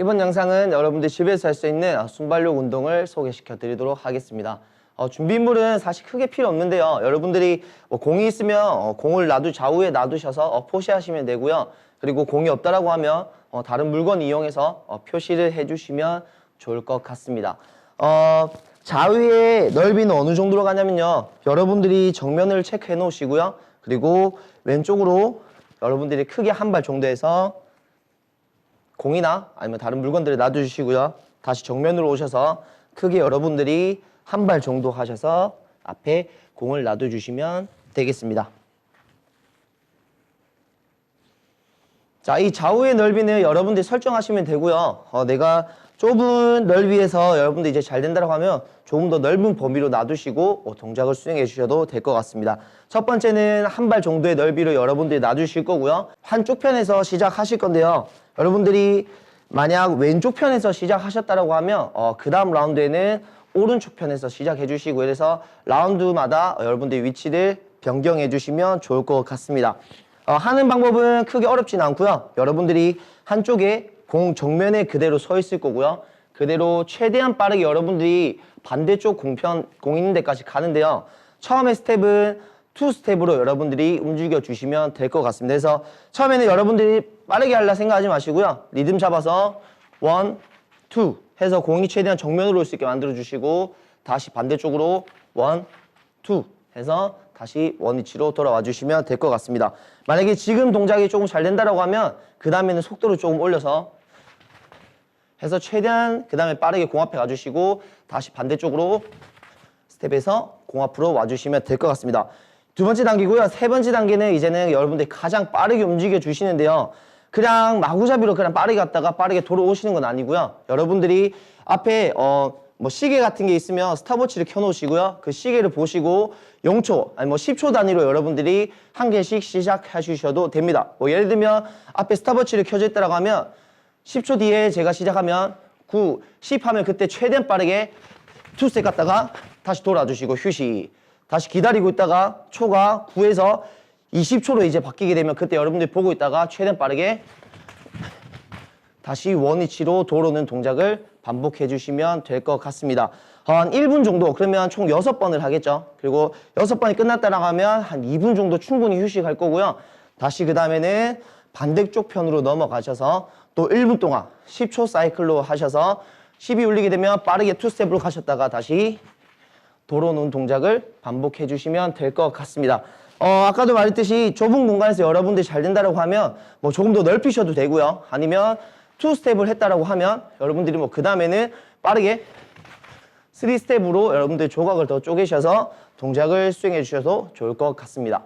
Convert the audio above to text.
이번 영상은 여러분들 집에서 할 수 있는 순발력 운동을 소개시켜 드리도록 하겠습니다. 어, 준비물은 사실 크게 필요 없는데요. 여러분들이 뭐 공이 있으면 어, 공을 놔두 좌우에 놔두셔서 어, 표시하시면 되고요. 그리고 공이 없다라고 하면 어, 다른 물건 이용해서 어, 표시를 해주시면 좋을 것 같습니다. 어, 좌우의 넓이는 어느 정도로 가냐면요. 여러분들이 정면을 체크해 놓으시고요. 그리고 왼쪽으로 여러분들이 크게 한 발 정도 해서 공이나 아니면 다른 물건들을 놔두시고요. 다시 정면으로 오셔서 크게 여러분들이 한 발 정도 하셔서 앞에 공을 놔둬주시면 되겠습니다. 자, 이 좌우의 넓이는 여러분들이 설정하시면 되고요. 어, 내가 좁은 넓이에서 여러분들 이제 잘 된다고 하면 조금 더 넓은 범위로 놔두시고 어, 동작을 수행해 주셔도 될 것 같습니다. 첫 번째는 한 발 정도의 넓이로 여러분들이 놔두실 거고요. 한쪽 편에서 시작하실 건데요. 여러분들이 만약 왼쪽 편에서 시작하셨다고 하면 어, 그 다음 라운드에는 오른쪽 편에서 시작해 주시고 그래서 라운드마다 여러분들의 위치를 변경해 주시면 좋을 것 같습니다. 어, 하는 방법은 크게 어렵진 않고요. 여러분들이 한쪽에 공 정면에 그대로 서 있을 거고요. 그대로 최대한 빠르게 여러분들이 반대쪽 공편 공 있는 데까지 가는데요. 처음에 스텝은 투 스텝으로 여러분들이 움직여 주시면 될 것 같습니다. 그래서 처음에는 여러분들이 빠르게 하려 생각하지 마시고요. 리듬 잡아서 원, 투 해서 공이 최대한 정면으로 올 수 있게 만들어 주시고 다시 반대쪽으로 원, 투 해서 다시 원위치로 돌아와 주시면 될 것 같습니다. 만약에 지금 동작이 조금 잘 된다라고 하면 그 다음에는 속도를 조금 올려서 해서 최대한 그 다음에 빠르게 공 앞에 가주시고 다시 반대쪽으로 스텝에서 공 앞으로 와주시면 될 것 같습니다. 두 번째 단계고요. 세 번째 단계는 이제는 여러분들이 가장 빠르게 움직여 주시는데요. 그냥 마구잡이로 그냥 빠르게 갔다가 빠르게 돌아오시는 건 아니고요. 여러분들이 앞에 어, 뭐 시계 같은 게 있으면 스탑워치를 켜놓으시고요. 그 시계를 보시고 0초 아니 뭐 10초 단위로 여러분들이 한 개씩 시작해 주셔도 됩니다. 뭐 예를 들면 앞에 스탑워치를 켜져 있다고 하면 10초 뒤에 제가 시작하면 9, 10 하면 그때 최대한 빠르게 투스텝 갔다가 다시 돌아주시고 휴식. 다시 기다리고 있다가 초가 9에서 20초로 이제 바뀌게 되면 그때 여러분들이 보고 있다가 최대한 빠르게 다시 원위치로 도로는 동작을 반복해 주시면 될 것 같습니다. 한 1분 정도 그러면 총 6번을 하겠죠. 그리고 6번이 끝났다고 하면 한 2분 정도 충분히 휴식할 거고요. 다시 그 다음에는 반대쪽 편으로 넘어가셔서 또 1분 동안 10초 사이클로 하셔서 10이 울리게 되면 빠르게 투스텝으로 가셨다가 다시 도로 놓은 동작을 반복해 주시면 될 것 같습니다. 어, 아까도 말했듯이 좁은 공간에서 여러분들이 잘 된다고 하면 뭐 조금 더 넓히셔도 되고요. 아니면 투 스텝을 했다라고 하면 여러분들이 뭐 그 다음에는 빠르게 쓰리 스텝으로 여러분들 조각을 더 쪼개셔서 동작을 수행해 주셔도 좋을 것 같습니다.